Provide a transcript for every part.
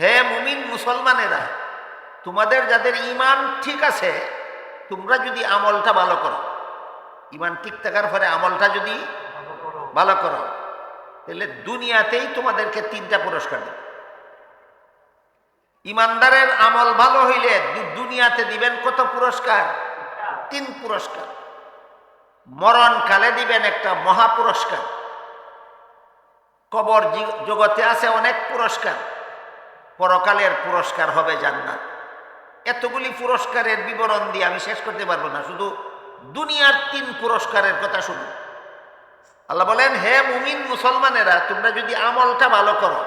হে মুমিন মুসলমানেরা, তোমাদের যাদের ইমান ঠিক আছে, তোমরা যদি আমলটা ভালো করো। ইমান ঠিক থাকার ফলে আমলটা যদি ভালো করো, তাহলে দুনিয়াতেই তোমাদেরকে তিনটা পুরস্কার দেবে। ইমানদারের আমল ভালো হইলে দুনিয়াতে দিবেন কত পুরস্কার? তিন পুরস্কার। মরণকালে দিবেন একটা মহা পুরস্কার কবর জগতে আছে অনেক পুরস্কার। পরকালের পুরস্কার হবে জান্নাত। এতগুলি পুরস্কারের বিবরণ দিয়ে আমি শেষ করতে পারব না, শুধু দুনিয়ার তিন পুরস্কারের কথা শুনুন। আল্লাহ বলেন, হে মুমিন মুসলমানেরা, তোমরা যদি আমলটা ভালো করো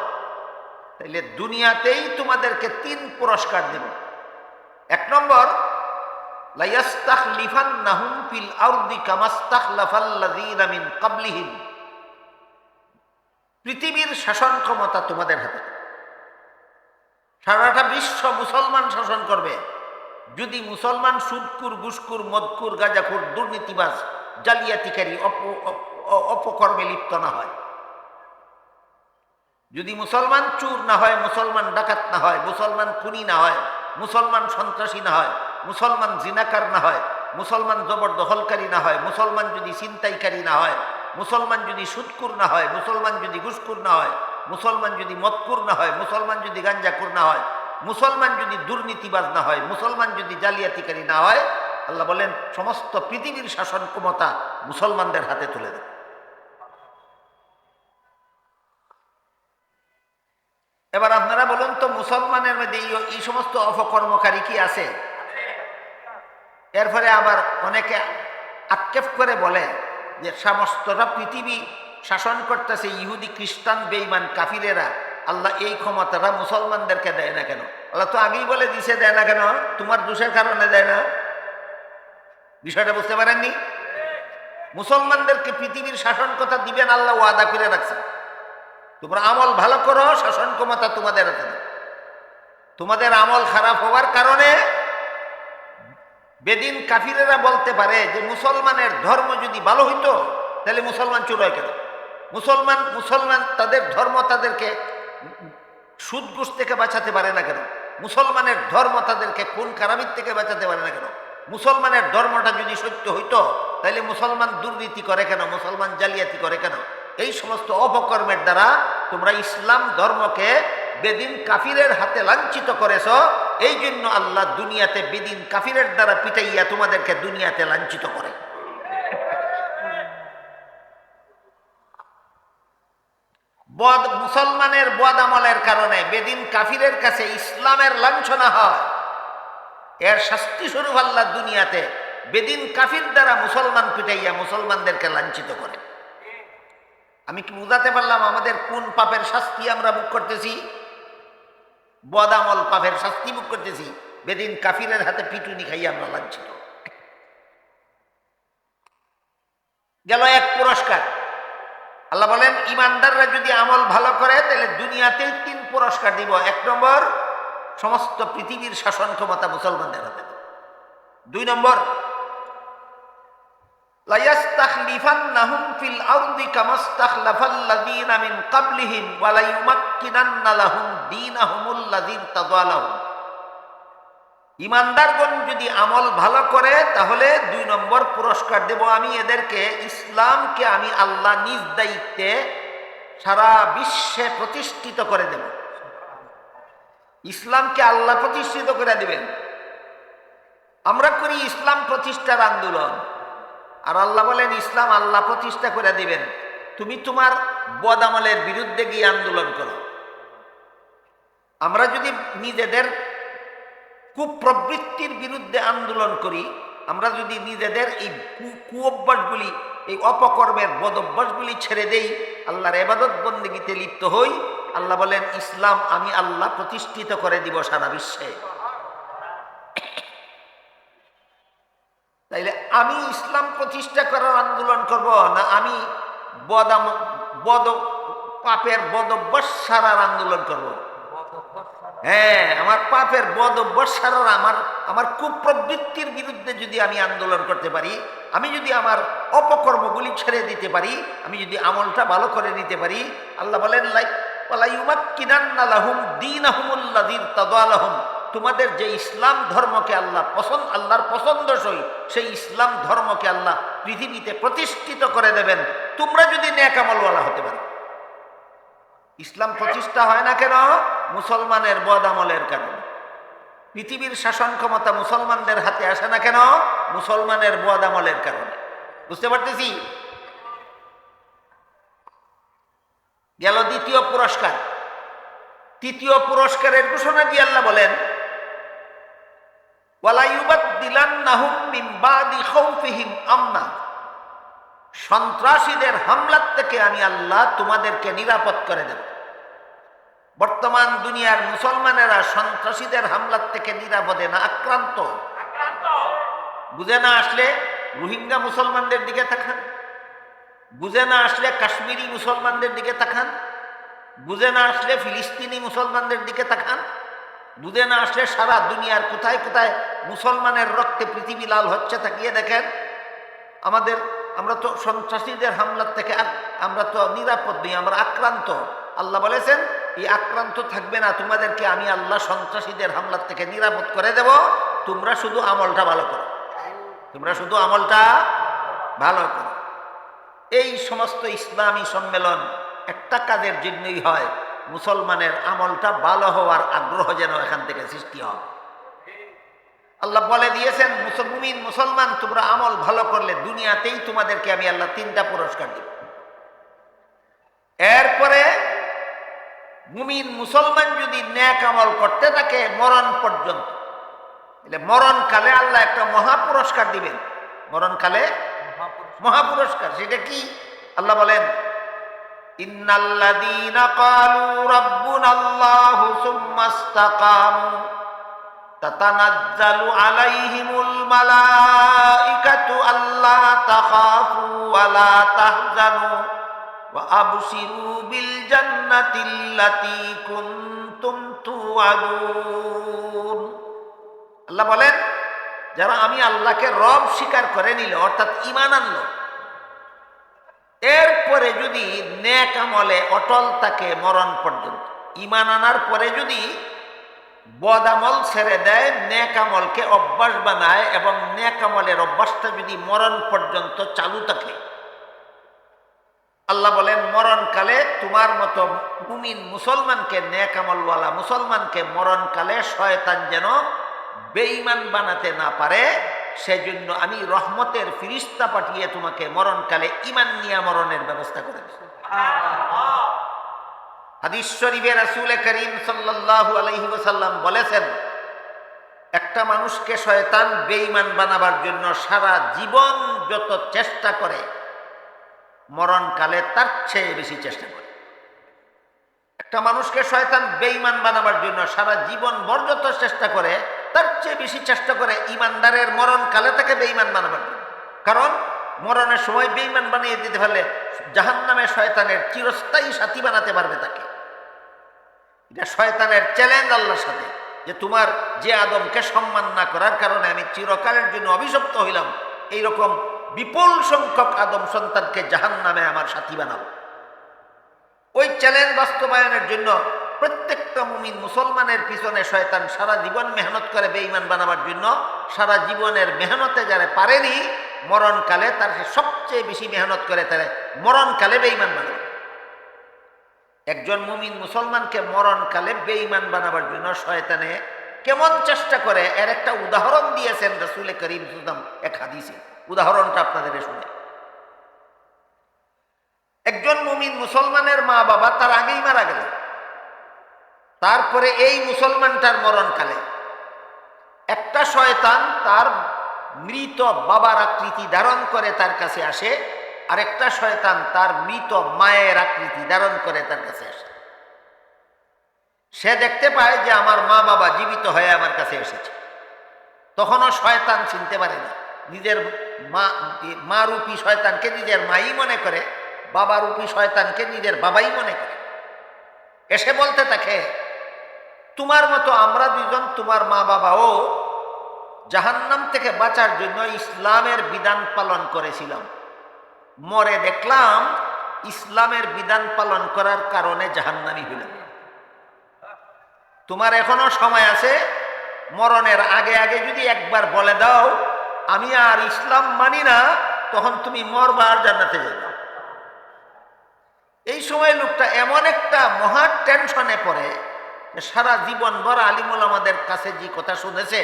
তাহলে দুনিয়াতেই তোমাদেরকে তিন পুরস্কার দেব। এক নম্বর পৃথিবীর শাসন ক্ষমতা তোমাদের হাতে। সারাটা বিশ্ব মুসলমান শাসন করবে। যদি মুসলমান সুদকুর, গুসকুর, মদকুর গাজাকুর দুর্নীতিবাজ, জালিয়াতিকারী অপ, অপ- অপকর্মে লিপ্ত না হয়। যদি মুসলমান চুর না হয়, মুসলমান ডাকাত না হয়, মুসলমান খুনি না হয়, মুসলমান সন্ত্রাসী না হয়, মুসলমান জিনাকার না হয়, মুসলমান জবরদখলকারী না হয়, মুসলমান যদি ছিনতাইকারী না হয়, মুসলমান যদি সুদকুর না হয়, মুসলমান যদি ঘুসকুর না হয় মুসলমান যদি মদকুর না হয়, মুসলমান যদি গাঞ্জাকুর না হয়, মুসলমান যদি দুর্নীতিবাজ না হয়, মুসলমান যদি জালিয়াতিকারী না হয়, আল্লাহ বলেন, সমস্ত পৃথিবীর শাসন ক্ষমতা মুসলমানদের হাতে তুলে দেয় এবার আপনারা বলুন তো, মুসলমানের মধ্যে এই সমস্ত অপকর্মকারী কি আছে? এর ফলে আবার অনেকে আক্ষেপ করে বলে যে, সমস্তটা পৃথিবী শাসন করতেছে ইহুদি খ্রিস্টান বেইমান কাফিরেরা, আল্লাহ এই ক্ষমতাটা মুসলমানদেরকে দেয় না কেন? আল্লাহ তো আগেই বলে দিছে, দেয় না কেন? তোমার দোষের কারণে দেয় না। বিষয়টা বুঝতে পারেননি? মুসলমানদেরকে পৃথিবীর শাসন কথা দিবেন, আল্লাহ ওয়াদা করে রাখছে। তোমরা আমল ভালো করো, শাসন ক্ষমতা তোমাদের হাতে। তোমাদের আমল খারাপ হওয়ার কারণে বেদিন কাফিরেরা বলতে পারে যে, মুসলমানের ধর্ম যদি ভালো হইতো, তাহলে মুসলমান চুর হয় কেন? মুসলমান মুসলমান তাদের ধর্ম তাদেরকে সুদ ঘুষ থেকে বাঁচাতে পারে না কেন? মুসলমানের ধর্ম তাদেরকে খুন খারাপির থেকে বাঁচাতে পারে না কেন? মুসলমানের ধর্মটা যদি সত্য হইতো তাহলে মুসলমান দুর্নীতি করে কেন? মুসলমান জালিয়াতি করে কেন? এই সমস্ত অপকর্মের দ্বারা তোমরা ইসলাম ধর্মকে বেদিন কাফিরের হাতে লাঞ্ছিত করেছ এই জন্য আল্লাহ দুনিয়াতে বেদিন কাফিরের দ্বারা পিটাইয়া তোমাদেরকে দুনিয়াতে লাঞ্ছিত করে। বদ মুসলমানের বদ আমলের কারণে বেদিন কাফিরের কাছে ইসলামের লাঞ্ছনা হয়। এর শাস্তি স্বরূপ আল্লাহ দুনিয়াতে বেদিন কাফির দ্বারা মুসলমান পিটাইয়া মুসলমানদেরকে লাঞ্ছিত করে। আমি কি বুঝাতে পারলাম আমাদের কোন পাপের শাস্তি আমরা ভোগ করতেছি? বদামল পাপের শাস্তি ভোগ করতেছি, বেদিন কাফিরের হাতে পিটুনি খাইয়া আমরা লাঞ্ছিত। গেল এক পুরস্কার। আল্লাহ বলেন, ইমানদাররা যদি আমল ভালো করে, তাহলে দুনিয়াতেই তিন পুরস্কার দিব এক নম্বর, সমস্ত পৃথিবীর শাসন ক্ষমতা মুসলমানদের হাতে। দুই নম্বর ইরতাদা লাহুম ইমানদারগণ যদি আমল ভালো করে, তাহলে দুই নম্বর পুরস্কার দেব আমি এদেরকে। ইসলামকে আমি আল্লাহ নিজ দায়িত্বে সারা বিশ্বে প্রতিষ্ঠিত করে দেব। ইসলামকে আল্লাহ প্রতিষ্ঠিত করে দেবেন। আমরা করি ইসলাম প্রতিষ্ঠার আন্দোলন। আর আল্লাহ বলেন, ইসলাম আল্লাহ প্রতিষ্ঠা করে দিবেন। তুমি তোমার বদামলের বিরুদ্ধে গিয়ে আন্দোলন করো। আমরা যদি নিজেদের কুপ্রবৃত্তির বিরুদ্ধে আন্দোলন করি, আমরা যদি নিজেদের এই কুঅভ্যাসগুলি, এই অপকর্মের বদভ্যাসগুলি ছেড়ে দেই, আল্লাহর এবাদত বন্দিগিতে লিপ্ত হই, আল্লাহ বলেন, ইসলাম আমি আল্লাহ প্রতিষ্ঠিত করে দিব সারা বিশ্বে। তাইলে আমি ইসলাম প্রতিষ্ঠা করার আন্দোলন করব না আমি বদাম, বদ, পাপের বদভ্যাস সারার আন্দোলন করব? হ্যাঁ আমার পাপের বদ অভ্যাসার আমার আমার কুপ্রবৃত্তির বিরুদ্ধে যদি আমি আন্দোলন করতে পারি, আমি যদি আমার অপকর্মগুলি ছেড়ে দিতে পারি, আমি যদি আমলটা ভালো করে নিতে পারি, আল্লাহ বলেন লাইক তোমাদের যে ইসলাম ধর্মকে আল্লাহ পছন্দ, আল্লাহর পছন্দসই, সেই ইসলাম ধর্মকে আল্লাহ পৃথিবীতে প্রতিষ্ঠিত করে দেবেন। তোমরা যদি ন্যাকামলওয়ালা হতে পারো। ইসলাম প্রতিষ্ঠা হয় না কেন? মুসলমানের বদামলের কারণে। পৃথিবীর শাসন ক্ষমতা মুসলমানদের হাতে আসে না কেন? মুসলমানের বদামলের কারণে। বুঝতে পারতেছি? গেল দ্বিতীয় পুরস্কার। তৃতীয় পুরস্কারের ঘোষণা দিয়ে আল্লাহ বলেন সন্ত্রাসীদের হামলার থেকে আমি আল্লাহ তোমাদেরকে নিরাপদ করে দেব। বর্তমান দুনিয়ার মুসলমানেরা সন্ত্রাসীদের হামলার থেকে নিরাপদে না আক্রান্ত। বুঝে না আসলে রোহিঙ্গা মুসলমানদের দিকে তাকান? বুঝে না আসলে কাশ্মীরি মুসলমানদের দিকে তাকান? বুঝে না আসলে ফিলিস্তিনি মুসলমানদের দিকে তাকান? বুঝে না আসলে সারা দুনিয়ার কোথায় কোথায় মুসলমানের রক্তে পৃথিবী লাল হচ্ছে তাকিয়ে দেখেন? আমাদের আমরা তো সন্ত্রাসীদের হামলার থেকে আমরা তো নিরাপদ নই আমরা আক্রান্ত। আল্লাহ বলেছেন এই আক্রান্ত থাকবে না, তোমাদেরকে আমি আল্লাহ সন্ত্রাসীদের হামলার থেকে নিরাপদ করে দেব। তোমরা শুধু আমলটা ভালো করো। তোমরা শুধু আমলটা ভালো করো। এই সমস্ত ইসলামী সম্মেলন একটা কাজের জন্যই হয়, মুসলমানের আমলটা ভালো হওয়ার আগ্রহ যেন এখান থেকে সৃষ্টি হয়। আল্লাহ বলে দিয়েছেন মুসলমিন মুসলমান, তোমরা আমল ভালো করলে দুনিয়াতেই তোমাদেরকে আমি আল্লাহ তিনটা পুরস্কার দিব। এরপরে মুমিন মুসলমান যদি ন্যাক আমল করতে থাকে, মরণ পর্যন্ত। তাহলে মরণকালে আল্লাহ একটা মহা পুরস্কার দিবেন। মরণকালে মহা পুরস্কার সেটা কি? আল্লাহ বলেন আলাইহিমুল আল্লাহ বলেন, যারা আমি আল্লাহকে রব স্বীকার করে নিল, অর্থাৎ ইমান আনলো, এরপরে যদি নেক আমলে অটল থাকে মরণ পর্যন্ত ইমান আনার পরে যদি বদামল ছেড়ে দেয়, নেক আমলকে অভ্যাস বানায় এবং নেক আমলের অভ্যাসটা যদি মরণ পর্যন্ত চালু থাকে আল্লাহ বলেন, মরণকালে তোমার মতো মুমিন মুসলমানকে নেক আমলওয়ালা মুসলমানকে মরণকালে শয়তান যেন বেঈমান বানাতে না পারে, সেজন্য আমি রহমতের ফিরিস্তা পাঠিয়ে তোমাকে মরণকালে ইমান নিয়া মরণের ব্যবস্থা করে দেব হাদিস করিম সাল্লাল্লাহু আলাইহি ওয়াসাল্লাম বলেছেন, একটা মানুষকে শয়তান বেঈমান বানাবার জন্য সারা জীবন যত চেষ্টা করে মরণকালে তার চেয়ে বেশি চেষ্টা করে। একটা মানুষকে শয়তান বেঈমান বানাবার জন্য সারা জীবন বর্জত চেষ্টা করে, তার চেয়ে বেশি চেষ্টা করে ইমানদারের মরণকালে তাকে বেঈমান বানাবার জন্য। কারণ মরণের সময় বেঈমান বানিয়ে দিতে পারলে জাহান নামে শয়তানের চিরস্থায়ী সাথী বানাতে পারবে তাকে। এটা শয়তানের চ্যালেঞ্জ আল্লাহর সাথে যে তোমার যে আদমকে সম্মান না করার কারণে আমি চিরকালের জন্য অভিশপ্ত হইলাম। এইরকম বিপুল সংখ্যক আদম সন্তানকে জাহান নামে আমার সাথী বানাবো ওই চ্যালেঞ্জ বাস্তবায়নের জন্য প্রত্যেকটা মুমিন মুসলমানের পিছনে শয়তান সারা জীবন মেহনত করে বেঈমান বানাবার জন্য, সারা জীবনের মেহনতে যারা পারেনি, মরণকালে তার সে সবচেয়ে বেশি মেহনত করে তারা মরণকালে বেঈমান বানাবে। একজন মুমিন মুসলমানকে মরণকালে বেঈমান বানাবার জন্য শয়তানে কেমন চেষ্টা করে, এর একটা উদাহরণ দিয়েছেন রসুল করিম সুদাম এক হাদিসে। উদাহরণটা আপনাদের শুনে একজন মুমিন মুসলমানের মা বাবা তার আগেই মারা গেল তারপরে এই মুসলমানটার মরণকালে একটা শয়তান তার মৃত বাবার আকৃতি ধারণ করে তার কাছে আসে আর একটা শয়তান তার মৃত মায়ের আকৃতি ধারণ করে তার কাছে আসে। সে দেখতে পায় যে আমার মা বাবা জীবিত হয়ে আমার কাছে এসেছে। তখনও শয়তান চিনতে পারে না। নিজের মা মা রূপী শয়তানকে নিজের মাই মনে করে, বাবা রূপী শয়তানকে নিজের বাবাই মনে করে। এসে বলতে থাকে, তোমার মতো আমরা দুজন তোমার মা বাবাও জাহান্নাম থেকে বাঁচার জন্য ইসলামের বিধান পালন করেছিলাম। মরে দেখলাম ইসলামের বিধান পালন করার কারণে জাহান্নামি হইল তোমার এখনও সময় আছে, মরণের আগে আগে যদি একবার বলে দাও আমি আর ইসলাম মানি না, তখন তুমি মরবা আর জান্নাতে যাবে এই সময় লোকটা এমন একটা মহা টেনশনে পড়ে সারা জীবন ভর আলিমুল আমাদের কাছে যে কথা শুনেছে,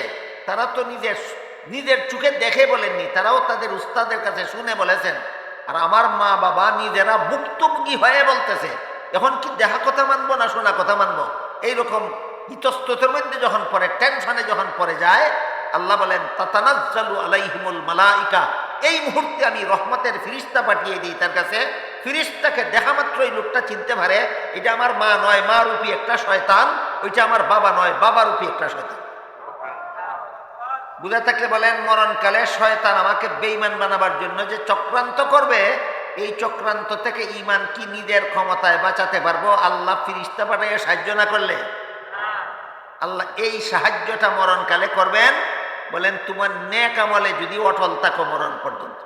তারা তো নিজের নিজের চোখে দেখে বলেননি, তারাও তাদের উস্তাদের কাছে শুনে বলেছেন, আর আমার মা বাবা নিজেরা ভুক্তভোগী হয়ে বলতেছে, এখন কি দেখা কথা মানবো না শোনা কথা মানবো? এইরকম ইতস্ততের মধ্যে যখন পরে টেনশনে যখন পরে যায় আল্লাহ বলেন, তাতানাজ্জালু আলাইহিমুল মালাইকা। এই মুহূর্তে আমি রহমতের ফিরিস্তা পাঠিয়ে দিই তার কাছে। ফিরিস্তাকে দেখা মাত্রই লোকটা চিনতে পারে, এটা আমার মা নয়, মা রূপী একটা শয়তান, ওইটা আমার বাবা নয়, বাবা রূপী একটা শয়তান। বুঝে থাকলে বলেন, মরণকালে শয়তান আমাকে বেইমান বানাবার জন্য যে চক্রান্ত করবে, এই চক্রান্ত থেকে ইমান কি নিজের ক্ষমতায় বাঁচাতে পারব? আল্লাহ ফিরিস্তা পাঠিয়ে সাহায্য না করলে? আল্লাহ এই সাহায্যটা মরণকালে করবেন। বলেন, তোমার ন্যাক আমলে যদি অটল থাকো মরণ পর্যন্ত।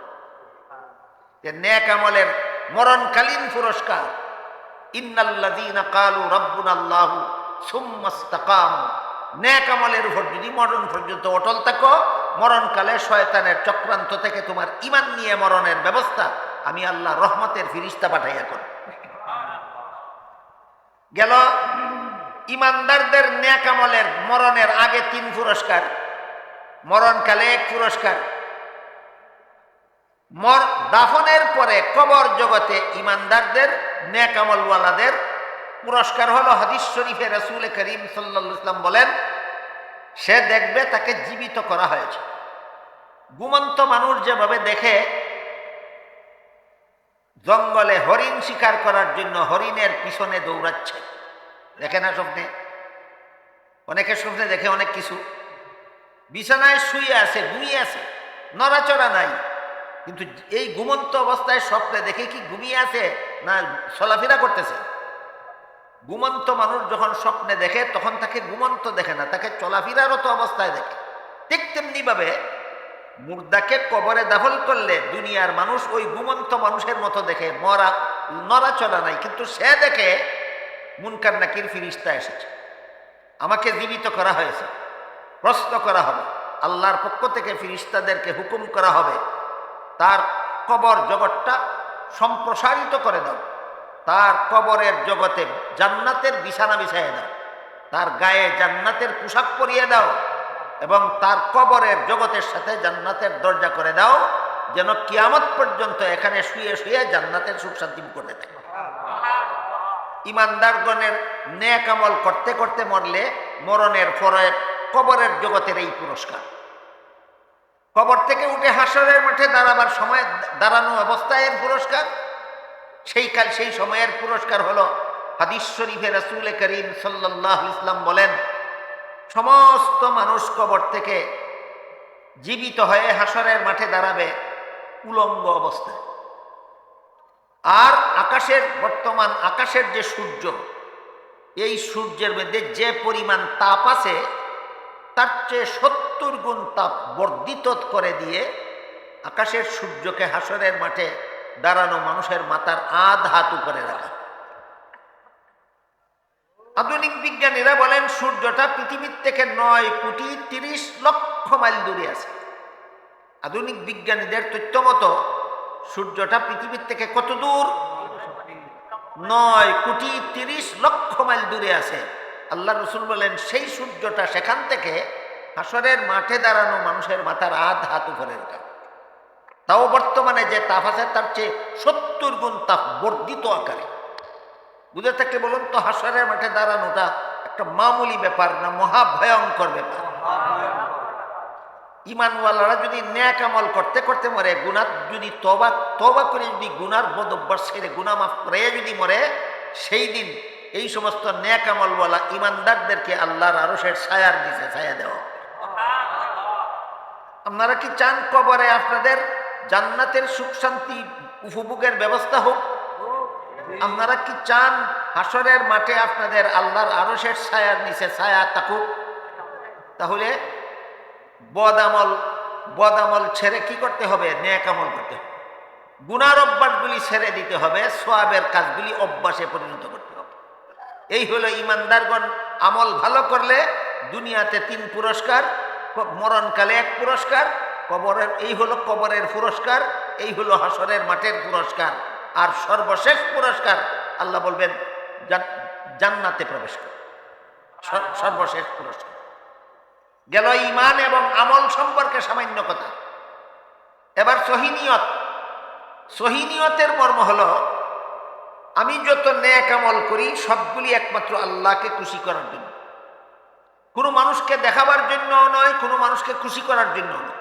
যে ন্যাক আমলের মরণকালীন পুরস্কার কালু উপর যদি মরণ পর্যন্ত অটল মরণকালে শয়তানের চক্রান্ত থেকে তোমার ইমান নিয়ে মরণের ব্যবস্থা আমি আল্লাহ রহমতের ফিরিস্তা পাঠাইয়া করি গেল, ইমানদারদের ন্যাক আমলের মরণের আগে তিন পুরস্কার। মরণকালে এক পুরস্কার। মর দাফনের পরে কবর জগতে ইমানদারদের ন্যাক আমলওয়ালাদের পুরস্কার হলো হাদিস শরীফে রসুল করিম সাল্লাহ ইসলাম বলেন, সে দেখবে তাকে জীবিত করা হয়েছে। গুমন্ত মানুষ যেভাবে দেখে, জঙ্গলে হরিণ শিকার করার জন্য হরিণের পিছনে দৌড়াচ্ছে। দেখে না স্বপ্নে? অনেকের স্বপ্নে দেখে অনেক কিছু। বিছানায় শুয়ে আছে, ঘুমিয়ে আছে। নড়াচড়া নাই। কিন্তু এই ঘুমন্ত অবস্থায় স্বপ্নে দেখে কি ঘুমিয়ে আছে না চলাফেরা করতেছে? ঘুমন্ত মানুষ যখন স্বপ্নে দেখে, তখন তাকে ঘুমন্ত দেখে না, তাকে চলাফেরারত অবস্থায় দেখে। ঠিক তেমনিভাবে মুর্দাকে কবরে দাফল করলে দুনিয়ার মানুষ ওই ঘুমন্ত মানুষের মতো দেখে, মরা, নড়াচড়া নাই। কিন্তু সে দেখে মুনকার নাকির ফিরিস্তা এসেছে। আমাকে জীবিত করা হয়েছে। প্রশ্ন করা হবে। আল্লাহর পক্ষ থেকে ফিরিস্তাদেরকে হুকুম করা হবে। তার কবর জগৎটা সম্প্রসারিত করে দাও। তার কবরের জগতে জান্নাতের বিছানা বিছাইয়ে দাও। তার গায়ে জান্নাতের পোশাক পরিয়ে দাও এবং তার কবরের জগতের সাথে জান্নাতের দরজা করে দাও, যেন কিয়ামত পর্যন্ত এখানে শুয়ে শুয়ে জান্নাতের সুখ শান্তি করতে থাকে। ইমানদারগণের ন্যাক করতে করতে মরলে মরণের পরে কবরের জগতের এই পুরস্কার। কবর থেকে উঠে হাসরের মাঠে দাঁড়াবার সময়, দাঁড়ানো অবস্থায় এর পুরস্কার। সেই কাল, সেই সময়ের পুরস্কার হলো হাদিস শরীফে রসুল করিম সাল্লাহ ইসলাম বলেন, সমস্ত মানুষ কবর থেকে জীবিত হয়ে হাসরের মাঠে দাঁড়াবে উলঙ্গ অবস্থায়। আর আকাশের, বর্তমান আকাশের যে সূর্য, এই সূর্যের মধ্যে যে পরিমাণ তাপ আছে তার চেয়ে সত্তর গুণ তাপ বর্ধিত করে দিয়ে আকাশের সূর্যকে হাসরের মাঠে দাঁড়ানো মানুষের মাথার আধ হাত উপরে রাখা। আধুনিক বিজ্ঞানীরা বলেন, সূর্যটা পৃথিবীর থেকে নয় কোটি তিরিশ লক্ষ মাইল দূরে আছে। আধুনিক বিজ্ঞানীদের তথ্য মতো, সূর্যটা পৃথিবীর থেকে কত দূর? নয় কোটি তিরিশ লক্ষ মাইল দূরে আছে। আল্লাহ রসুল বলেন, সেই সূর্যটা সেখান থেকে হাসরের মাঠে দাঁড়ানো মানুষের মাথার আধ হাত উপরে তাও বর্তমানে যে তাপ আছে, তার চেয়ে সত্তর গুণ তাপ বর্ধিত আকারে। বুঝে থাকলে বলুন তো, হাসরের মাঠে দাঁড়ানোটা একটা মামুলি ব্যাপার না মহা ভয়ঙ্কর ব্যাপার? ইমানওয়ালারা যদি ন্যাক আমল করতে করতে মরে গুণা যদি তবা তবা করে যদি গুনার বদ অভ্যাস ছেড়ে করে যদি মরে, সেই দিন এই সমস্ত ন্যাক আমলওয়ালা ইমানদারদেরকে আল্লাহর আরসের ছায়ার দিছে ছায়া দেওয়া। আপনারা কি চান কবরে আপনাদের জান্নাতের সুখ শান্তি উপভোগের ব্যবস্থা হোক? আপনারা কি চান হাসরের মাঠে আপনাদের আল্লাহর আরসের ছায়ার নিচে ছায়া থাকুক? তাহলে বদ আমল বদ ছেড়ে কি করতে হবে? ন্যাক আমল করতে হবে। গুনার অভ্যাসগুলি ছেড়ে দিতে হবে, সোয়াবের কাজগুলি অভ্যাসে পরিণত করতে এই হলো ইমানদারগণ। আমল ভালো করলে দুনিয়াতে তিন পুরস্কার মরণকালে এক পুরস্কার, কবরের এই হলো কবরের পুরস্কার, এই হলো হাসরের মাঠের পুরস্কার। আর সর্বশেষ পুরস্কার, আল্লাহ বলবেন জান্নাতে প্রবেশ কর। সর্বশেষ পুরস্কার। গেল ইমান এবং আমল সম্পর্কে সামান্য কথা। এবার সহিনিয়ত সহিনিয়তের মর্ম হলো আমি যত ন্যাক আমল করি, সবগুলি একমাত্র আল্লাহকে খুশি করার জন্য। কোনো মানুষকে দেখাবার জন্য নয়, কোনো মানুষকে খুশি করার জন্য নয়।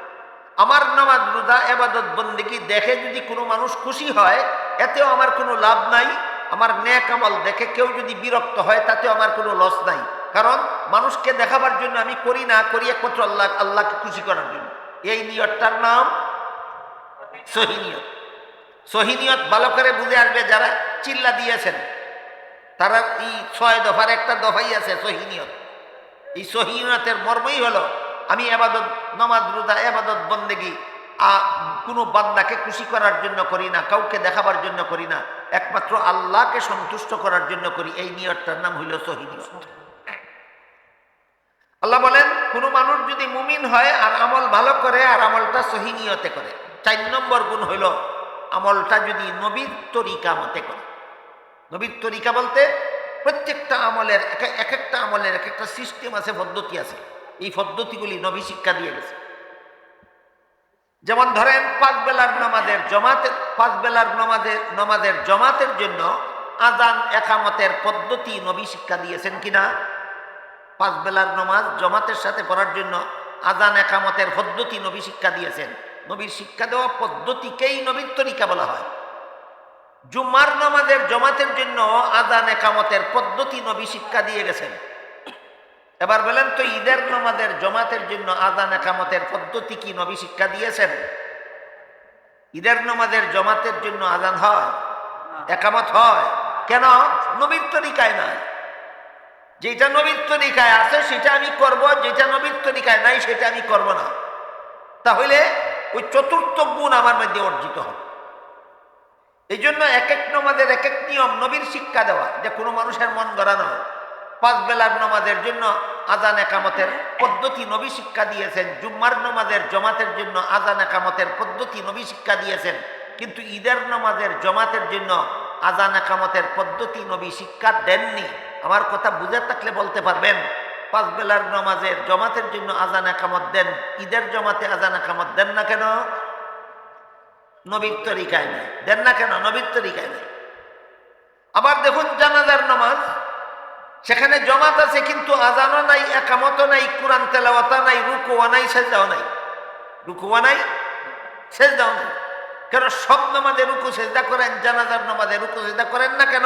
আমার নামাজ, রোজা, এবাদত, বন্দিগি দেখে যদি কোনো মানুষ খুশি হয়, এতেও আমার কোনো লাভ নাই। আমার ন্যাক আমল দেখে কেউ যদি বিরক্ত হয়, তাতেও আমার কোনো লস নাই। কারণ মানুষকে দেখাবার জন্য আমি করি না, করি একমাত্র আল্লাহ, আল্লাহকে খুশি করার জন্য। এই নিয়তটার নাম সহিনিয়ত সহিনিয়ত ভালো করে বুঝে আসবে যারা চিল্লা দিয়েছেন। তারা এই ছয় দফার একটা দফাই আছে সহিনিয়ত এই সহিনিয়তের মর্মই হলো, আমি এবাদত, নমাজ, রোজা, এবাদত, বন্দেগি কোনো বান্দাকে খুশি করার জন্য করি না, কাউকে দেখাবার জন্য করি না, একমাত্র আল্লাহকে সন্তুষ্ট করার জন্য করি, এই নিয়তটার নাম হইল সহিনিয়ত আল্লাহ বলেন, কোনো মানুষ যদি মুমিন হয় আর আমল ভালো করে, আর আমলটা সহিনিয়তে করে। চার নম্বর গুণ হইল আমলটা যদি নবীর তরিকা মতে করে। নবীর তরিকা বলতে প্রত্যেকটা আমলের এক এক একটা আমলের এক একটা সিস্টেম আছে, পদ্ধতি আছে। এই পদ্ধতিগুলি নবী শিক্ষা দিয়ে গেছে। যেমন ধরেন, পাঁচ বেলার নামাজের জমাতের পাঁচ বেলার নমাজের নমাজের জমাতের জন্য আজান একামতের পদ্ধতি নবী শিক্ষা দিয়েছেন কিনা? পাঁচ বেলার নমাজ জমাতের সাথে পড়ার জন্য আজান একামতের পদ্ধতি নবী শিক্ষা দিয়েছেন। নবীর শিক্ষা দেওয়া পদ্ধতিকেই নবীর তরিকা বলা হয়। জুম্মার নামাজের জমাতের জন্য আজান একামতের পদ্ধতি নবী শিক্ষা দিয়ে গেছেন। এবার বলেন, তো ঈদের নামাজের জমাতের জন্য আজান একামতের পদ্ধতি কি নবী শিক্ষা দিয়েছেন? ঈদের নামাজের জমাতের জন্য আজান হয়, একামত হয়। কেন? নবীর তরিকায় নয় যেটা নবীর তরিকায় আছে, সেটা আমি করব, যেটা নবীর তরিকায় নাই, সেটা আমি করব না। তাহলে ওই চতুর্থ গুণ আমার মধ্যে অর্জিত হবে। এই জন্য এক এক নমাজের এক এক নিয়ম নবীর শিক্ষা দেওয়া, যে কোনো মানুষের মন গড়া নয়। পাঁচ বেলার নমাজের জন্য আজান একামতের পদ্ধতি নবী শিক্ষা দিয়েছেন, জুম্মার নমাজের জমাতের জন্য আজান একামতের পদ্ধতি নবী শিক্ষা দিয়েছেন, কিন্তু ঈদের নমাজের জমাতের জন্য আজান একামতের পদ্ধতি নবী শিক্ষা দেননি। আমার কথা বুঝে থাকলে বলতে পারবেন পাঁচ বেলার নমাজের জমাতের জন্য আজান একামত দেন। ঈদের জমাতে আজান একামত দেন না কেন? নবীর তরিকায় নাই। দেন না কেন? নবীর তরিকায় নাই। আবার দেখুন জানাজার নামাজ। সেখানে জমাত আছে কিন্তু আজানও নাই, একামতও নাই, কোরআন তেলাওয়াতা নাই রুকুয়া নাই, সেজদাও নাই। রুকুয়া নাই, সেজদাও নাই। কেন সব নামাজে রুকু, সেজদা করেন, জানাজার নামাজে রুকু, সেজদা করেন না কেন?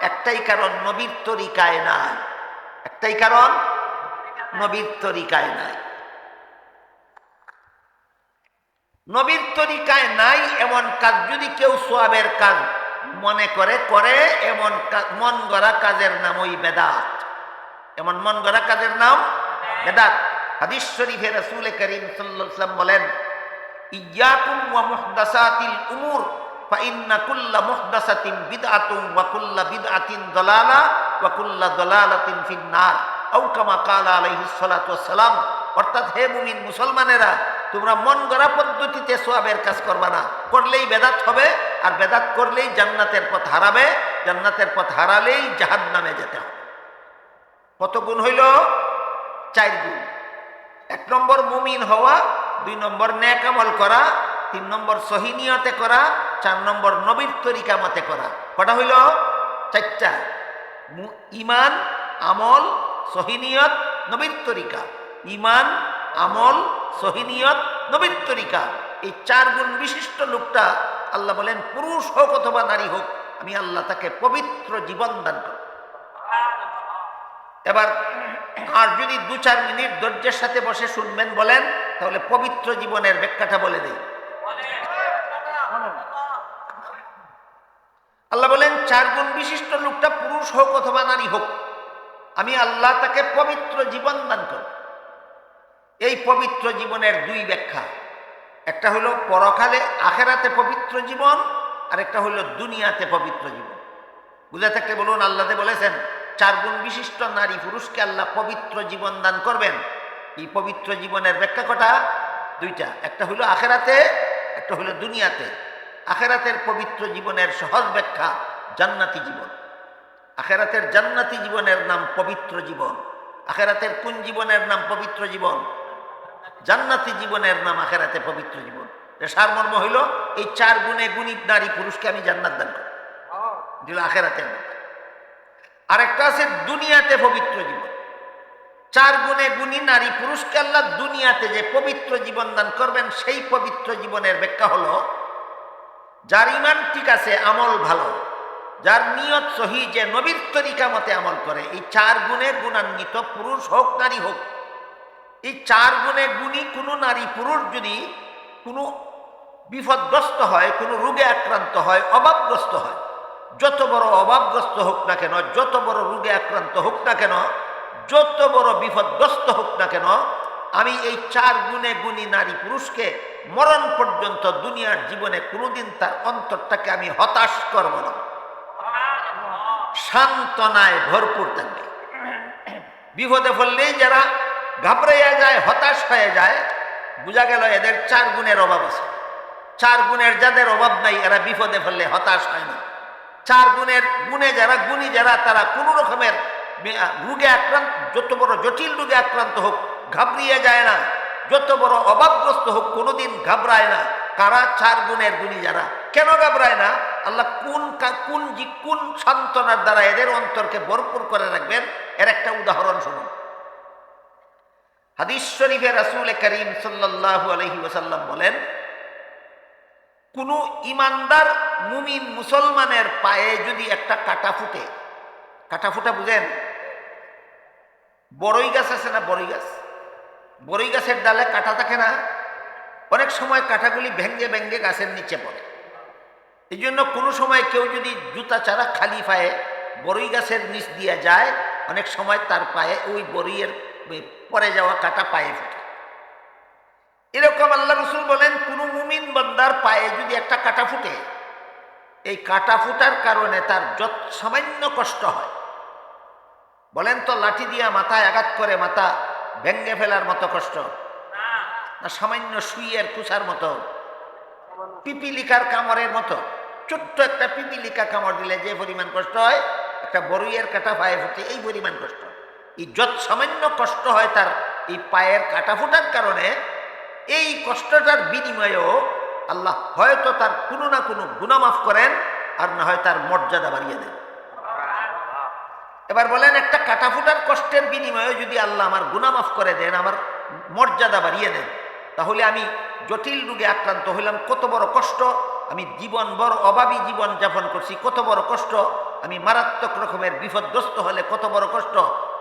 একটাই কারণ, নবীর তরিকায় নাই। একটাই কারণ নবীর তরিকায় নাই। নবীর তরিকায় নাই এমন কাজ যদি কেউ সোয়াবের কাজ মনে করে করে এমন মন গড়া কাজের নাম ওই বেদাত। এমন মন গড়া কাজের নাম বেদাত। হাদিস শরীফে রাসূল করিম আলাইহি বলেন ইয়াকুম ওয়া মুহদাসাতিল উমুর দালালাতিন ফিন্নার আও কামা কালা আলাইহিস অর্থাৎ হে মুমিন মুসলমানেরা, তোমরা মন গড়া পদ্ধতিতে সোয়াবের কাজ করবা না। করলেই বেদাত হবে, আর বেদাত করলেই জান্নাতের পথ হারাবে। জান্নাতের পথ হারালেই জাহান্নামে যেতে হবে। কত গুণ হইল? চার গুণ। এক নম্বর মুমিন হওয়া, দুই নম্বর ন্যাক আমল করা, তিন নম্বর সহিনিয়তে করা, চার নম্বর নবীর তরিকা মতে করা। কটা হইল? চারটা। ইমান, আমল সহিনিয়ত নবীর তরিকা। ইমান আমল, সহিনিয়ত নবীর তরিকা। এই চার গুণ বিশিষ্ট লোকটা আল্লাহ বলেন, পুরুষ হোক অথবা নারী হোক, আমি আল্লাহ তাকে পবিত্র জীবন দান করব। এবার, আর যদি দু চার মিনিট ধৈর্যের সাথে বসে শুনবেন বলেন, তাহলে পবিত্র জীবনের ব্যাখ্যাটা বলে দেই। আল্লাহ বলেন, চার গুণ বিশিষ্ট লোকটা পুরুষ হোক অথবা নারী হোক আমি আল্লাহ তাকে পবিত্র জীবন দান করব। এই পবিত্র জীবনের দুই ব্যাখ্যা। একটা হলো পরকালে আখেরাতে পবিত্র জীবন আর একটা হলো দুনিয়াতে পবিত্র জীবন। বুঝে থাকতে বলুন আল্লাহতে বলেছেন, চার গুণ বিশিষ্ট নারী পুরুষকে আল্লাহ পবিত্র জীবন দান করবেন। এই পবিত্র জীবনের ব্যাখ্যা কটা? দুইটা। একটা হলো আখেরাতে, একটা হলো দুনিয়াতে। আখেরাতের পবিত্র জীবনের সহজ ব্যাখ্যা জান্নাতি জীবন। আখেরাতের জান্নাতি জীবনের নাম পবিত্র জীবন। আখেরাতের কোন জীবনের নাম পবিত্র জীবন? জান্নাতি জীবনের নাম আখেরাতে পবিত্র জীবন। সারমর্ম হইল, এই চার গুণে গুণী নারী পুরুষকে আমি জান্নাত দান করি যেগুলো আখেরাতের আরেকটা আছে দুনিয়াতে পবিত্র জীবন। চার গুণে গুণী নারী পুরুষকে আল্লাহ দুনিয়াতে যে পবিত্র জীবন দান করবেন, সেই পবিত্র জীবনের ব্যাখ্যা হলো, যার ইমান ঠিক আছে, আমল ভালো। যার নিয়ত সহি যে নবীর তরিকা মতে আমল করে, এই চার গুণে গুণান্বিত পুরুষ হোক, নারী হোক। এই চার গুণে গুণী কোনো নারী পুরুষ যদি কোনো বিপদগ্রস্ত হয়, কোনো রোগে আক্রান্ত হয়, অভাবগ্রস্ত হয়, যত বড় অভাবগ্রস্ত হোক না কেন, যত বড় রোগে আক্রান্ত হোক না কেন, যত বড় বিপদগ্রস্ত হোক না কেন, আমি এই চার গুণে গুণী নারী পুরুষকে মরণ পর্যন্ত দুনিয়ার জীবনে কোনোদিন তার অন্তরটাকে আমি হতাশ করব না। সান্ত্বনায় ভরপুর থাকবে। বিপদে পড়লেই যারা ঘাবড়াইয়া যায়, হতাশ হয়ে যায়, বোঝা গেল এদের চার গুণের অভাব আছে। চার গুণের যাদের অভাব নাই, এরা বিপদে ফেললে হতাশ হয় না। চার গুণের গুণে যারা গুণী, যারা তারা কোনো রকমের রোগে আক্রান্ত, যত বড় জটিল রোগে আক্রান্ত হোক, ঘাবড়িয়ে যায় না। যত বড় অভাবগ্রস্ত হোক, কোনোদিন ঘাবড়ায় না। কারা চার গুণের গুণী যারা? কেন ঘাবড়ায় না? আল্লাহ কোন কোন কোন সান্ত্বনার দ্বারা এদের অন্তরকে ভরপুর করে রাখবেন? এর একটা উদাহরণ শুনুন। হাদিস শরীফে রাসূল করিম সাল্লাল্লাহু আলাইহি ওয়াসাল্লাম বলেন, কোন ইমানদার মুমিন মুসলমানের পায়ে যদি একটা কাটা ফুটে, কাটা ফুটা বুঝেন? বড়ই গাছ আছে না বড়ই গাছ? বড়ই গাছের ডালে কাটা থাকে না? অনেক সময় কাঁটাগুলি ভেঙ্গে ভেঙ্গে গাছের নিচে পড়ে। এই জন্য কোনো সময় কেউ যদি জুতা চারা খালি পায়ে বড়ই গাছের নিচ দিয়ে যায়, অনেক সময় তার পায়ে ওই বড়ইয়ের ওই পরে যাওয়া কাটা পায়ে ফুটে। এরকম আল্লাহ রসুল বলেন, কোনো মুমিন বন্দার পায়ে যদি একটা কাটা ফুটে, এই কাটা ফুটার কারণে তার যত সামান্য কষ্ট হয়। বলেন তো, লাঠি দিয়া মাথায় আঘাত করে মাথা ভেঙ্গে ফেলার মতো কষ্ট। না সামান্য সুইয়ের কুচার মতো, পিপিলিকার কামড়ের মতো, ছোট্ট একটা পিপিলিকা কামড় দিলে যে পরিমাণ কষ্ট হয়, একটা বড়ইয়ের কাটা পায়ে ফুটে এই পরিমাণ কষ্ট এই যত সামান্য কষ্ট হয় তার এই পায়ের কাটা ফুটার কারণে এই কষ্টটার বিনিময়েও আল্লাহ হয়তো তার কোনো না কোনো গুণামাফ করেন আর না হয় তার মর্যাদা বাড়িয়ে দেন। এবার বলেন, একটা কাটা ফুটার কষ্টের বিনিময়ে যদি আল্লাহ আমার গুণামাফ করে দেন, আমার মর্যাদা বাড়িয়ে দেন তাহলে আমি জটিল রোগে আক্রান্ত হইলাম, কত বড় কষ্ট। আমি জীবন বড় অভাবী জীবন যাপন করছি, কত বড় কষ্ট। আমি মারাত্মক রকমের বিপদগ্রস্ত হলে কত বড় কষ্ট।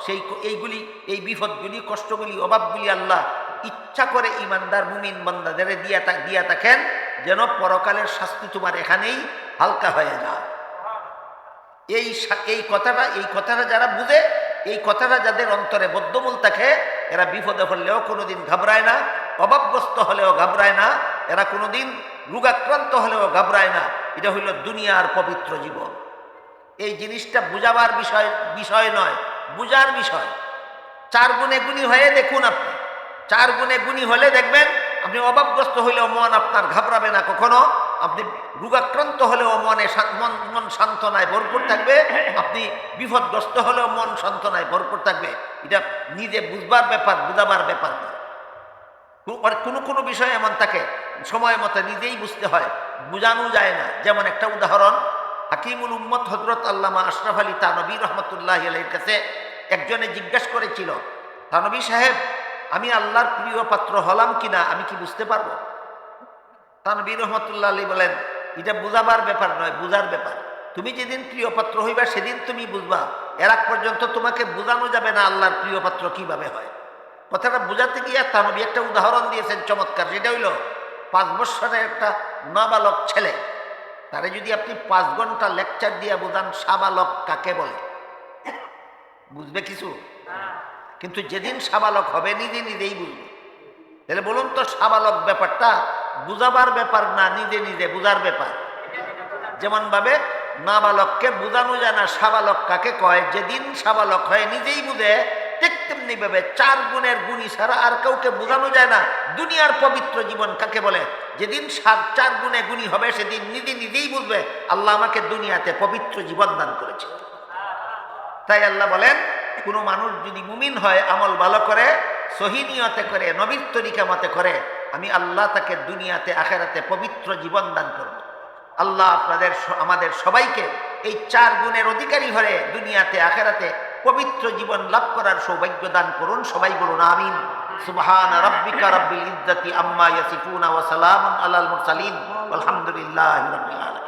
সেই এইগুলি, এই বিপদগুলি, কষ্টগুলি, অভাবগুলি আল্লাহ ইচ্ছা করে ইমানদার, মুমিন বান্দাদের দিয়া দিয়া থাকেন, যেন পরকালের শাস্তি তোমার এখানেই হালকা হয়ে যায়। এই এই কথাটা এই কথাটা যারা বুঝে, এই কথাটা যাদের অন্তরে বদ্ধমূল থাকে, এরা বিপদে পড়লেও কোনোদিন ঘাবড়ায় না। অভাবগ্রস্ত হলেও ঘাবড়ায় না, এরা কোনোদিন রোগাক্রান্ত হলেও ঘাবড়ায় না। এটা হইল দুনিয়ার পবিত্র জীবন। এই জিনিসটা বুঝাবার বিষয় বিষয় নয়, বুঝার বিষয়। চার গুণে গুণী হয়ে দেখুন আপনি। চার গুণে গুণী হলে দেখবেন, আপনি অভাবগ্রস্ত হইলেও মন আপনার ঘাবড়াবে না কখনো। আপনি রোগাক্রান্ত হলেও মনে মন মন সান্ত্বনায় ভরপুর থাকবে। আপনি বিপদগ্রস্ত হলেও মন সান্ত্বনায় ভরপুর থাকবে। এটা নিজে বুঝবার ব্যাপার, বুঝাবার ব্যাপার না। কোনো কোনো বিষয় এমন থাকে, সময় মতো নিজেই বুঝতে হয়, বোঝানো যায় না। যেমন একটা উদাহরণ, হাকিমুল উম্মত হজরত আল্লামা আশরাফ আলী তানবী রহমতুল্লাহ আলহির কাছে একজনে জিজ্ঞাসা করেছিল, তানবী সাহেব, আমি আল্লাহর প্রিয় পাত্র হলাম কিনা, আমি কি বুঝতে পারব? তানবী রহমতুল্লাহ আলী বলেন, এটা বুঝাবার ব্যাপার নয়, বুঝার ব্যাপার। তুমি যেদিন প্রিয় পাত্র হইবা, সেদিন তুমি বুঝবা। এর পর্যন্ত তোমাকে বোঝানো যাবে না আল্লাহর প্রিয় পাত্র কীভাবে হয়। কথাটা বোঝাতে গিয়ে তানবী একটা উদাহরণ দিয়েছেন চমৎকার। যেটা হইল, পাঁচ বৎসরের একটা নাবালক ছেলে, তারে যদি আপনি পাঁচ ঘণ্টা লেকচার দিয়ে বোঝান, সাবালক কাকে বলে? বুঝবে কিছু? কিন্তু যেদিন সাবালক হবে, নিজে নিজেই বুঝবে। তাহলে বলুন তো, সাবালক ব্যাপারটা বুঝাবার ব্যাপার না, নিজে নিজে বুঝার ব্যাপার? যেমন ভাবে, নাবালককে বুঝানো যায় না, সাবালক কাকে কয়? যেদিন সাবালক হয়, নিজেই বুঝে তেমনি ভাবে চার গুণের গুণী ছাড়া আর কাউকে বোঝানো যায় না। দুনিয়ার পবিত্র জীবন কাকে বলে? যেদিন সাত, চার গুণে গুণী হবে, সেদিন নিজে নিজেই বুঝবে, আল্লাহ আমাকে দুনিয়াতে পবিত্র জীবন দান করেছে। তাই আল্লাহ বলেন, কোনো মানুষ যদি মুমিন হয়, আমল ভালো করে সহিনিয়তে করে, নবীর তরিকা মতে করে, আমি আল্লাহ তাকে দুনিয়াতে, আখেরাতে পবিত্র জীবন দান করব। আল্লাহ আপনাদের আমাদের সবাইকে এই চার গুণের অধিকারী হয়ে দুনিয়াতে, আখেরাতে পবিত্র জীবন লাভ করার সৌভাগ্য দান করুন। সবাই বলুন, আমিন। সুবহান রাব্বিকা রাব্বিল ইজ্জাতি আম্মা ইয়াসিফুনা ওয়া সালামুন আলাল মুরসালিন। আলহামদুলিল্লাহি রাব্বিল আলামিন।